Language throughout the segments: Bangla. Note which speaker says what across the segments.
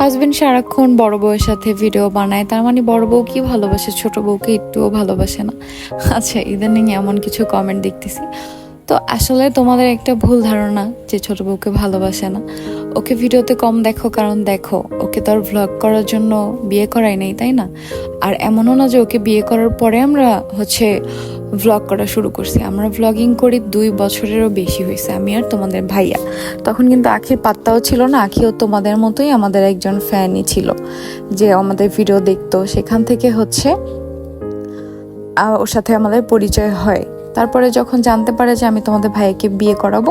Speaker 1: হাজবেন্ড সারাক্ষণ বড় বউয়ের সাথে ভিডিও বানায়। তার মানে বড় বউ কি ভালোবাসে, ছোট বউকে একটুও ভালোবাসে না? আচ্ছা ইদানিং এমন কিছু কমেন্ট দেখতেছি। তো আসলে তোমাদের একটা ভুল ধারণা যে ছোট বউকে ভালোবাসে না। ওকে ভিডিওতে কম দেখো, কারণ দেখো, ওকে তো আর ভ্লগ করার জন্য বিয়ে করাই নেই, তাই না? আর এমনও না যে ওকে বিয়ে করার পরে আমরা হচ্ছে ভ্লগ করা শুরু করছি। আমরা ভ্লগিং করি দুই বছরেরও বেশি হয়েছে, আমি আর তোমাদের ভাইয়া। তখন কিন্তু আখির পাত্তাও ছিল না, আখিও তোমাদের মতোই আমাদের একজন ফ্যানই ছিল, যে আমাদের ভিডিও দেখতো। সেখান থেকে হচ্ছে ওর সাথে আমাদের পরিচয় হয়। তারপরে যখন জানতে পারে যে আমি তোমাদের ভাইয়াকে বিয়ে করাবো,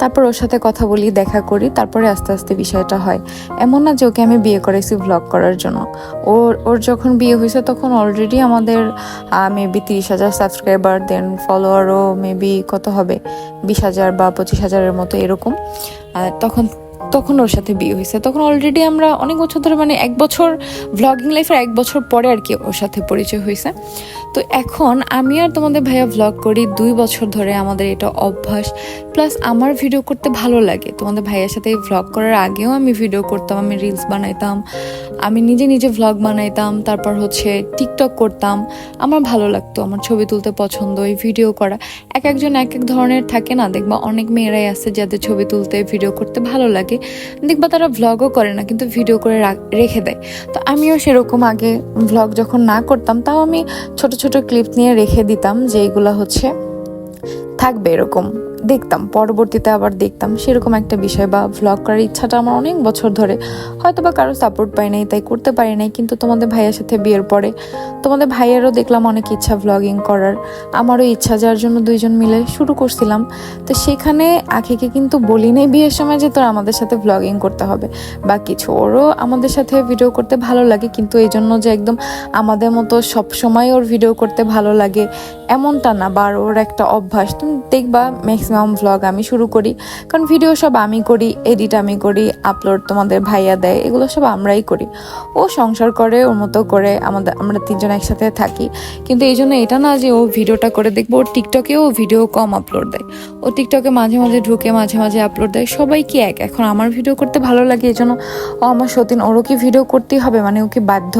Speaker 1: তারপর ওর সাথে কথা বলি, দেখা করি, তারপরে আস্তে আস্তে বিষয়টা হয়। এমন না যে ওকে আমি বিয়ে করেছি ভ্লগ করার জন্য। ওর ওর যখন বিয়ে হয়েছে তখন অলরেডি আমাদের মেবি তিরিশ হাজার সাবস্ক্রাইবার দেন ফলোয়ারও মেবি কত হবে? বিশ হাজার বা পঁচিশ হাজারের মতো এরকম। তখন তখন ওর সাথে বিয়ে হয়েছে। তখন অলরেডি আমরা অনেক বছর ধরে মানে এক বছর ভ্লগিং লাইফের এক বছর পরে আর কি ওর সাথে পরিচয় হয়েছে। তো এখন আমি আর তোমাদের ভাইয়া ভ্লগ করি দুই বছর ধরে আমাদের এটা অভ্যাস। প্লাস আমার ভিডিও করতে ভালো লাগে। তোমাদের ভাইয়ের সাথে ভ্লগ করার আগেও আমি ভিডিও করতাম, আমি রিলস বানাইতাম, আমি নিজে নিজে ভ্লগ বানাইতাম, তারপর হচ্ছে টিকটক করতাম। আমার ভালো লাগতো, আমার ছবি তুলতে পছন্দ, এই ভিডিও করা। এক একজন এক এক ধরনের থাকে না, দেখবা অনেক মেয়েরাই আছে যাদের ছবি তুলতে ভিডিও করতে ভালো লাগে। দেখবা তারা ভ্লগও করে না, কিন্তু ভিডিও করে রাখ- দেয়। তো আমিও সেরকম আগে ভ্লগ যখন না করতাম, তাও আমি ছোট ছোট ক্লিপ নিয়ে রেখে দিতাম যে এগুলো হচ্ছে। থাকবে এরকম। দেখতাম, পরবর্তীতে আবার দেখতাম সেরকম একটা বিষয় বা ভ্লগ করার ইচ্ছাটা আমার অনেক বছর ধরে। হয়তো বা কারও সাপোর্ট পাই নাই, তাই করতে পারি নাই, কিন্তু তোমাদের ভাইয়ের সাথে বিয়ের পরে তোমাদের ভাইয়েরও দেখলাম অনেক ইচ্ছা ভ্লগিং করার। আমারও ইচ্ছা যার জন্য দুইজন মিলে শুরু করছিলাম। তো সেখানে আখিকে কিন্তু বলি নাই বিয়ের সময় যে তোর আমাদের সাথে ভ্লগিং করতে হবে। বা কিছু, ওরও আমাদের সাথে ভিডিও করতে ভালো লাগে, কিন্তু এই জন্য যে একদম আমাদের মতো সব সময় ওর ভিডিও করতে ভালো লাগে, এমনটা না, বা ওর একটা অভ্যাস। তুমি দেখবা ম্যাক্সিমাম ভ্লগ আমি শুরু করি। কারণ ভিডিও সব আমি করি এডিট আমি করি আপলোড তোমাদের ভাইয়া দেয়, এগুলো সব আমরাই করি। ও সংসার করে, ওর মতো করে, আমাদের, আমরা তিনজন একসাথে থাকি। কিন্তু এই জন্য এটা না যে ও ভিডিওটা করে দেখব ওর টিকটকেও ভিডিও কম আপলোড দেয়। ও টিকটকে মাঝে মাঝে ঢুকে, মাঝে মাঝে আপলোড দেয়, সবাই কি এক? এখন আমার ভিডিও করতে ভালো লাগে, এই জন্য ও আমার সতীন, ওরও কি ভিডিও করতেই হবে? মানে ও কি বাধ্য?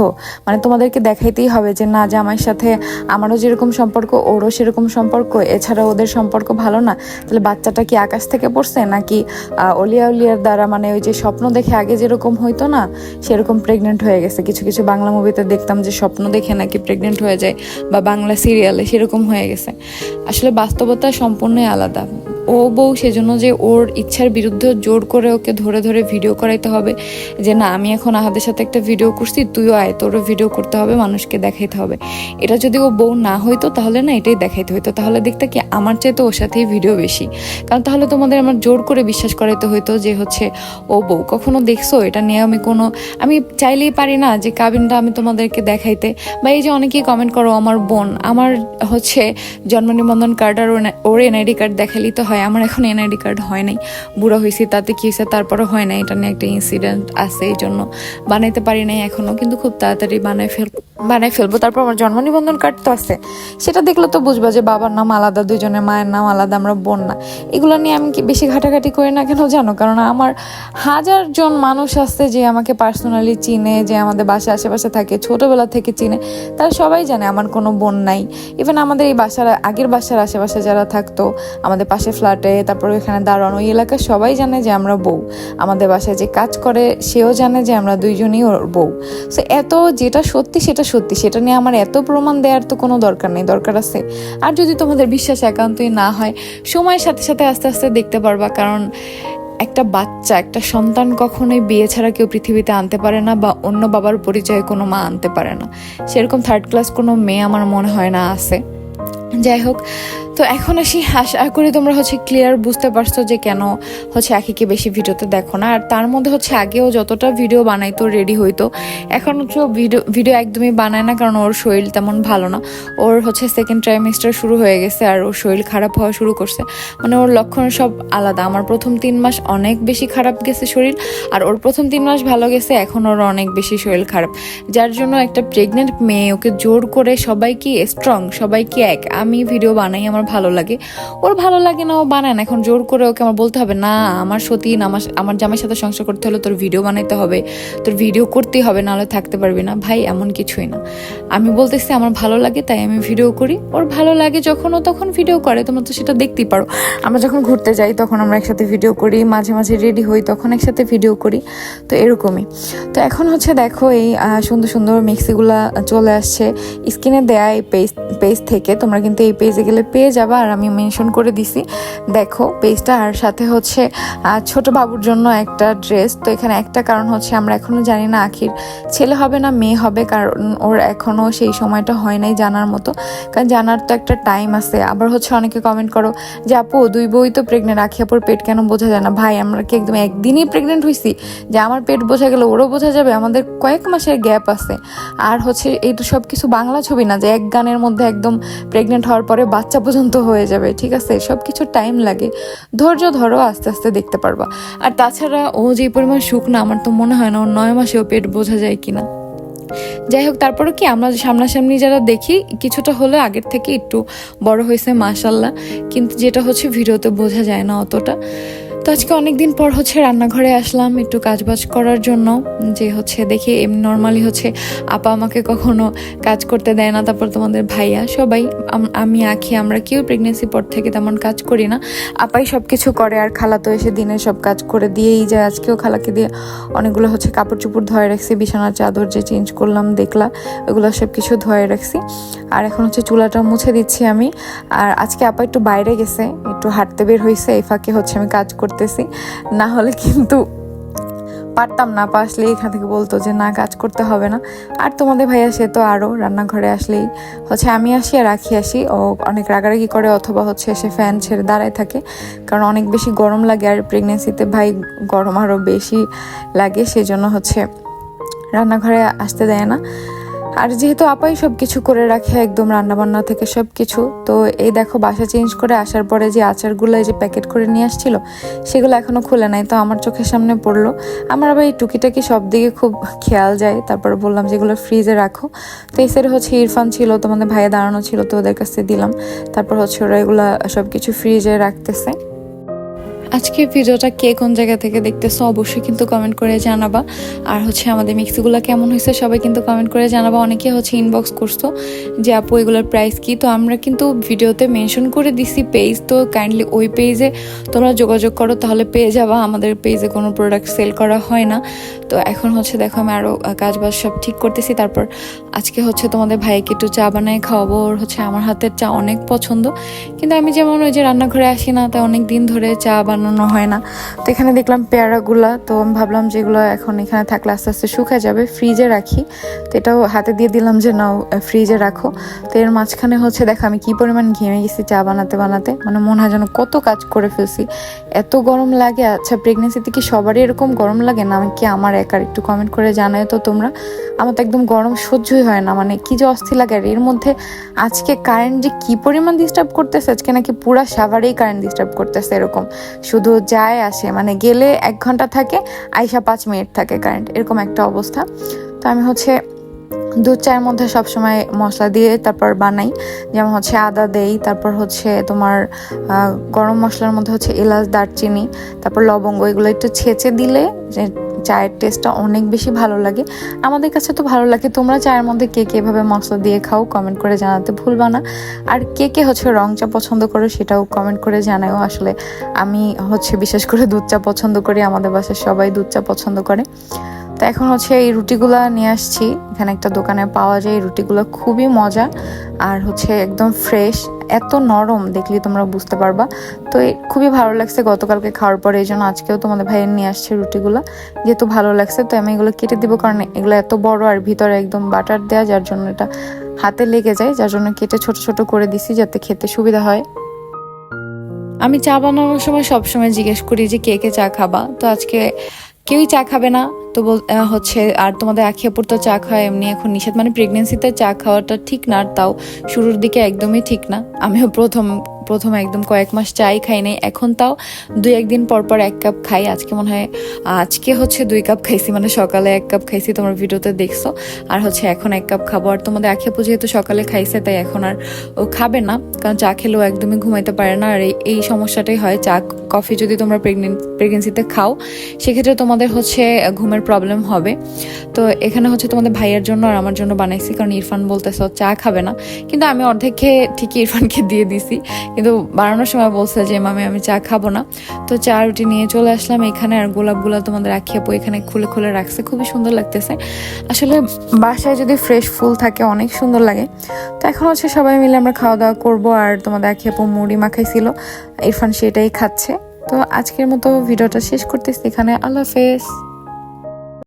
Speaker 1: মানে তোমাদেরকে দেখাইতেই হবে যে, না যে আমার সাথে আমারও যেরকম সম্পর্ক, ওরও সেরকম সম্পর্ক, এছাড়া ওদের সম্পর্ক ভালো না, তাহলে বাচ্চাটা কি আকাশ থেকে পড়ছে নাকি অলিয়া উলিয়ার দ্বারা মানে ওই যে স্বপ্ন দেখে আগে যেরকম হইতো না, সেরকম প্রেগনেন্ট হয়ে গেছে। কিছু কিছু বাংলা মুভিতে দেখতাম যে স্বপ্ন দেখে নাকি প্রেগনেন্ট হয়ে যায়, বা বাংলা সিরিয়ালে সেরকম হয়ে গেছে। আসলে বাস্তবতা সম্পূর্ণই আলাদা। ও বউ সেজন্য যে ওর ইচ্ছার বিরুদ্ধে জোর করে ওকে ধরে ধরে ভিডিও করাইতে হবে, যে না, আমি এখন আহাদের সাথে একটা ভিডিও করছি, তুইও আয়, তোরও ভিডিও করতে হবে, মানুষকে দেখাইতে হবে। এটা যদি ও বউ না হইতো, তাহলে না এটাই দেখাইতে হইতো। তাহলে দেখতে কি আমার চাইতে ওর সাথেই ভিডিও বেশি। কারণ তাহলে তোমাদের আমার জোর করে বিশ্বাস করাইতে হইতো যে হচ্ছে, ও বউ, কখনো দেখছ? এটা নিয়ে আমি কোনো আমি চাইলেই পারি না যে কাবিনটা আমি তোমাদেরকে দেখাইতে। বা এই যে অনেকেই কমেন্ট করো, আমার বোন, আমার হচ্ছে জন্ম নিবন্ধন কার্ড আর ওর- এনআইডি কার্ড দেখালেই তো হয়। আমার এখন এনআইডি কার্ড হয় নাই। বুড়ো হয়েছি তাতে কি হয়েছে তারপরে হয় না এটা নিয়ে একটা ইনসিডেন্ট আছে এই জন্য বানাইতে পারি নাই এখনও। কিন্তু খুব তাড়াতাড়ি বানাই ফেল বানাই ফেলব। তারপর আমার জন্ম নিবন্ধন কার্ড তো আছে। সেটা দেখলে তো বুঝবা যে বাবার নাম আলাদা দুজনের মায়ের নাম আলাদা, আমরা বোন না। এগুলো নিয়ে আমি কি বেশি ঘাটাঘাটি করি না কেন জানো? কারণ আমার হাজার জন মানুষ আছে যে আমাকে পার্সোনালি চিনে, যে আমাদের বাসার আশেপাশে থাকে, ছোটোবেলা থেকে চিনে। তারা সবাই জানে আমার কোনো বোন নাই। ইভেন আমাদের এই বাসার, আগের বাসার আশেপাশে যারা থাকতো, আমাদের পাশে ফ্ল্যাটে তারপর ওইখানে দাঁড়ানো ওই এলাকার সবাই জানে যে আমরা বউ। আমাদের বাসায় যে কাজ করে, সেও জানে যে আমরা দুইজনই ওর বউ। সো এত যেটা সত্যি সেটা সত্যি, সেটা নিয়ে আমার এত প্রমাণ দেওয়ার তো কোনো দরকার নেই, দরকার আছে। আর যদি তোমাদের বিশ্বাস একান্তই না হয়, সময়ের সাথে সাথে আস্তে আস্তে দেখতে পারবা, কারণ একটা বাচ্চা, একটা সন্তান কখনোই বিয়ে ছাড়া কেউ পৃথিবীতে আনতে পারে না বা অন্য বাবার পরিচয়ে কোনো মা আনতে পারে না। সেরকম থার্ড ক্লাস কোনো মেয়ে আমার মনে হয় না আছে। যাই হোক, তো এখন আসি, আশা করি তোমরা হচ্ছে ক্লিয়ার বুঝতে পারছ যে কেন হচ্ছে আখিকে বেশি ভিডিওতে দেখো না। আর তার মধ্যে হচ্ছে আগেও যতটা ভিডিও বানাইতো রেডি হইতো এখন হচ্ছে ভিডিও ভিডিও একদমই বানায় না কারণ ওর শরীর তেমন ভালো না। ওর হচ্ছে সেকেন্ড ট্রাইমেস্টার শুরু হয়ে গেছে আর ওর শরীর খারাপ হওয়া শুরু করছে। মানে ওর লক্ষণ সব আলাদা। আমার প্রথম তিন মাস অনেক বেশি খারাপ গেছে শরীর আর ওর প্রথম তিন মাস ভালো গেছে, এখন ওর অনেক বেশি শরীর খারাপ। যার জন্য একটা প্রেগনেন্ট মেয়ে ওকে জোর করে সবাই কি স্ট্রং সবাই কি এক? আমি ভিডিও বানাই, আমার ভালো লাগে। ওর ভালো লাগে না, ও বানায় না। এখন জোর করে ওকে আমার বলতে হবে, না, আমার সতী না, আমার আমার জামাইয়ের সাথে সংসার করতে হলে তোর ভিডিও বানাইতে হবে। তোর ভিডিও করতেই হবে, নাহলে থাকতে পারবি না। ভাই, এমন কিছুই না। আমি বলতেছি, আমার ভালো লাগে, তাই আমি ভিডিও করি। ওর ভালো লাগে যখন ও তখন ভিডিও করে, তোমরা তো সেটা দেখতেই পারো। আমরা যখন ঘুরতে যাই, তখন আমরা একসাথে ভিডিও করি, মাঝে মাঝে রেডি হই, তখন একসাথে ভিডিও করি। তো এরকমই। তো এখন হচ্ছে দেখো, এই সুন্দর সুন্দর মিক্সিগুলা চলে আসছে। স্ক্রিনে দেয়া এই পেজ পেজ থেকে তোমরা কিন্তু এই পেজে গেলে পেয়ে যাবা আর আমি মেনশন করে দিছি। দেখো পেজটা আর সাথে হচ্ছে ছোট বাবুর জন্য একটা ড্রেস তো এখানে একটা কারণ হচ্ছে, আমরা এখনও জানি না আখির ছেলে হবে না মেয়ে হবে, কারণ ওর এখনও সেই সময়টা হয় নাই জানার মতো। কারণ জানার তো একটা টাইম আছে। আবার হচ্ছে অনেকে কমেন্ট করো যে, আপু, দুই বই তো প্রেগনেন্ট আখি আপুর পেট কেন বোঝা যায় না? ভাই, আমরা কি একদম একদিনই প্রেগনেন্ট হয়েছি যে, আমার পেট বোঝা গেলে ওরও বোঝা যাবে? আমাদের কয়েক মাসের গ্যাপ আছে। আর হচ্ছে এইটা সব কিছু বাংলা ছবি না, যে, এক গানের মধ্যে একদম প্রেগনেন্ট হওয়ার পরে বাচ্চা পর্যন্ত হয়ে যাবে, ঠিক আছে? সব কিছু টাইম লাগে। ধৈর্য ধরো, আস্তে আস্তে দেখতে পারবা। আর তাছাড়া ও যে পরিমাণ সুখ না, আমার তো মনে হয় না ওর নয় মাসেও পেট বোঝা যায় কিনা। যাই হোক তারপরে কি আমরা সামনাসামনি যারা দেখি, কিছুটা হলে আগের থেকে একটু বড় হয়েছে মাসাল্লাহ কিন্তু যেটা হচ্ছে, ভিডিওতে বোঝা যায় না অতটা। তো আজকে অনেকদিন পর হচ্ছে রান্নাঘরে আসলাম একটু কাজবাজ করার জন্য, যে হচ্ছে দেখি এমনি নর্মালি হচ্ছে আপা আমাকে কখনো কাজ করতে দেয় না, তারপর তোমাদের ভাইয়া সবাই, আমি আখি, আমরা কেউ প্রেগনেন্সি পর থেকে তেমন কাজ করি না। আপাই সব কিছু করে আর খালা তো এসে দিনে সব কাজ করে দিয়েই যায়। আজকেও খালাকে দিয়ে অনেকগুলো হচ্ছে কাপড় চোপড় ধোয়া রাখছি, বিছানার চাদর যে চেঞ্জ করলাম, দেখলা, ওগুলো সব কিছু ধোয়া রাখছি। আর এখন হচ্ছে চুলাটা মুছে দিচ্ছি আমি। আর আজকে আপা একটু বাইরে গেছে, একটু হাঁটতে বের হয়েছে এই ফাঁকে হচ্ছে আমি কাজ করতেছি। না হলে কিন্তু পারতাম না পা আসলেই এখান থেকে বলতো যে, না, কাজ করতে হবে না। আর তোমাদের ভাইয়া সে তো আরও রান্নাঘরে আসলেই হচ্ছে আমি আসি আর রাখি আসি। ও অনেক রাগারাগি করে অথবা হচ্ছে সে ফ্যান ছেড়ে দাঁড়ায় থাকে। কারণ অনেক বেশি গরম লাগে আর প্রেগনেন্সিতে ভাই গরম আরও বেশি লাগে, সেজন্য হচ্ছে রান্নাঘরে আসতে দেয় না। আর যেহেতু আপাই সব কিছু করে রাখে, একদম রান্নাবান্না থেকে সব কিছু তো এই দেখো বাসা চেঞ্জ করে আসার পরে যে আচারগুলো যে প্যাকেট করে নিয়ে আসছিল, সেগুলো এখনও খুলে নাই, তো আমার চোখের সামনে পড়ল। আমার আবার এই টুকিটাকি সব দিকে খুব খেয়াল যায়, তারপর বললাম যেগুলো ফ্রিজে রাখো। তো এই সাইডে হচ্ছে ইরফান ছিল, তোমাদের ভাইয়ে দাঁড়ানো ছিল, তো ওদের কাছে দিলাম। তারপর হচ্ছে ওরা এগুলো সব কিছু ফ্রিজে রাখতেছে। আজকে ভিডিওটা কে কোন জায়গা থেকে দেখতেছো অবশ্যই কিন্তু কমেন্ট করে জানাবা। আর হচ্ছে আমাদের মিক্সিগুলো কেমন হয়েছে সবাই কিন্তু কমেন্ট করে জানাবা। অনেকে হচ্ছে ইনবক্স করছ যে, আপু, এগুলোর প্রাইস কি? তো আমরা কিন্তু ভিডিওতে মেনশন করে দিছি পেজ তো কাইন্ডলি ওই পেজে তোমরা যোগাযোগ করো, তাহলে পেয়ে যাবা। আমাদের পেজে কোনো প্রোডাক্ট সেল করা হয় না। তো এখন হচ্ছে দেখো আমি আরও কাজ বাজ সব ঠিক করতেছি। তারপর আজকে হচ্ছে তোমাদের ভাইকে একটু চা বানায় খাওয়াবো। ওর হচ্ছে আমার হাতের চা অনেক পছন্দ। কিন্তু আমি যেমন ওই যে রান্নাঘরে আসি না তাই অনেক দিন ধরে চা বানানো হয় না। তো এখানে দেখলাম পেয়ারাগুলা, তো আমি ভাবলাম যে এগুলো এখন এখানে থাকলে আস্তে আস্তে শুকায় যাবে। ফ্রিজে রাখি। তো এটাও হাতে দিয়ে দিলাম যে নাও ফ্রিজে রাখো। তো এর মাঝখানে হচ্ছে, দেখো আমি কি পরিমাণ ঘেমে গেছি চা বানাতে বানাতে। মানে মনে হয় যেন কত কাজ করে ফেলছি। এত গরম লাগে আচ্ছা প্রেগনেন্সিতে কি সবারই এরকম গরম লাগে? না, আমি কি আমার একার? একটু কমেন্ট করে জানাই তো তোমরা। আমার তো একদম গরম সহ্যই হয় না মানে কি যে অস্থির লাগে। আর এর মধ্যে আজকে কারেন্ট যে কি পরিমাণ ডিস্টার্ব করতেছে, আজকে নাকি পুরা সাভারেই কারেন্ট ডিস্টার্ব করতেছে এরকম। শুধু যায়, আসে। মানে গেলে এক ঘণ্টা থাকে, আইসা পাঁচ মিনিট থাকে কারেন্ট এরকম একটা অবস্থা। তো আমি হচ্ছে দুধ চায়ের মধ্যে সবসময় মশলা দিয়ে তারপর বানাই। যেমন হচ্ছে আদা দেই, তারপর হচ্ছে তোমার গরম মশলার মধ্যে হচ্ছে এলাচ, দারচিনি, তারপর লবঙ্গ, এগুলো একটু ছেঁচে দিলে চায়ের টেস্টটা অনেক বেশি ভালো লাগে। আমাদের কাছে তো ভালো লাগে। তোমরা চায়ের মধ্যে কে কে এভাবে মশলা দিয়ে খাও কমেন্ট করে জানাতে ভুলবা না। আর কে কে হচ্ছে রং চা পছন্দ করো সেটাও কমেন্ট করে জানাও আসলে আমি হচ্ছে বিশেষ করে দুধ চা পছন্দ করি। আমাদের বাসায় সবাই দুধ চা পছন্দ করে। তো এখন হচ্ছে এই রুটিগুলো নিয়ে আসছি। এখানে একটা দোকানে পাওয়া যায় এই রুটিগুলো, খুবই মজা। আর হচ্ছে একদম ফ্রেশ, এত নরম দেখলে তোমরা বুঝতে পারবা। তো খুবই ভালো লাগছে গতকালকে খাওয়ার পরে, এই জন্য আজকেও তোমাদের ভাইয়ের নিয়ে আসছে রুটিগুলো। যেহেতু ভালো লাগছে, তো আমি এগুলো কেটে দিব, কারণ এগুলো এত বড় আর ভিতরে একদম বাটার দেওয়া যার জন্য এটা হাতে লেগে যায়। যার জন্য কেটে ছোট ছোট করে দিছি, যাতে খেতে সুবিধা হয়। আমি চা বানানোর সময় সব সময় জিজ্ঞেস করি যে, কে কে চা খাবা? তো আজকে কেউই চা খাবে না। তো হচ্ছে আর তোমাদের আখিয়াপুর তো চা খাওয়া এমনি এখন নিষেধ। মানে প্রেগনেন্সিতে চা খাওয়াটা ঠিক না আর তাও শুরুর দিকে একদমই ঠিক না। আমিও প্রথম প্রথম একদম কয়েক মাস চাই খাই নাই, এখন তাও দুই একদিন পর পর এক কাপ খাই। আজকে মনে হয়, আজকে হচ্ছে দুই কাপ খাইছি মানে সকালে এক কাপ খাইছি তোমার ভিডিওতে দেখছ। আর হচ্ছে এখন এক কাপ খাব। আর তোমাদের আখিয়াপু যেহেতু সকালে খাইছে, তাই এখন আর ও খাবে না। কারণ চা খেলেও একদমই ঘুমাইতে পারে না। আর এই সমস্যাটাই হয়, চা, কফি যদি তোমরা প্রেগনেন্ট প্রেগনেন্সিতে খাও, সেক্ষেত্রে তোমাদের হচ্ছে ঘুমের প্রবলেম হবে। তো এখানে হচ্ছে তোমাদের ভাইয়ের জন্য আর আমার জন্য বানাইছি, কারণ ইরফান বলতেছে চা খাবে না। কিন্তু আমি অর্ধেক খেয়ে ঠিকই ইরফানকে দিয়ে দিছি। কিন্তু বানানোর সময় বলছে যে, মামি, আমি চা খাব না। তো চা রুটি নিয়ে চলে আসলাম এখানে, আর গোলাপগুলো তোমাদের রাখিয়ে পো এখানে খুলে খুলে রাখছে। খুবই সুন্দর লাগতেছে। আসলে বাসায় যদি ফ্রেশ ফুল থাকে, অনেক সুন্দর লাগে। তো এখন হচ্ছে সবাই মিলে আমরা খাওয়া দাওয়া করব, আর তোমাদের আখিয়ে পো মুড়ি মাখাইছিল। ইরফান সেটাই খাচ্ছে। তো আজকের মতো ভিডিওটা শেষ করতেছি এখানে। আল্লাহ হাফেজ।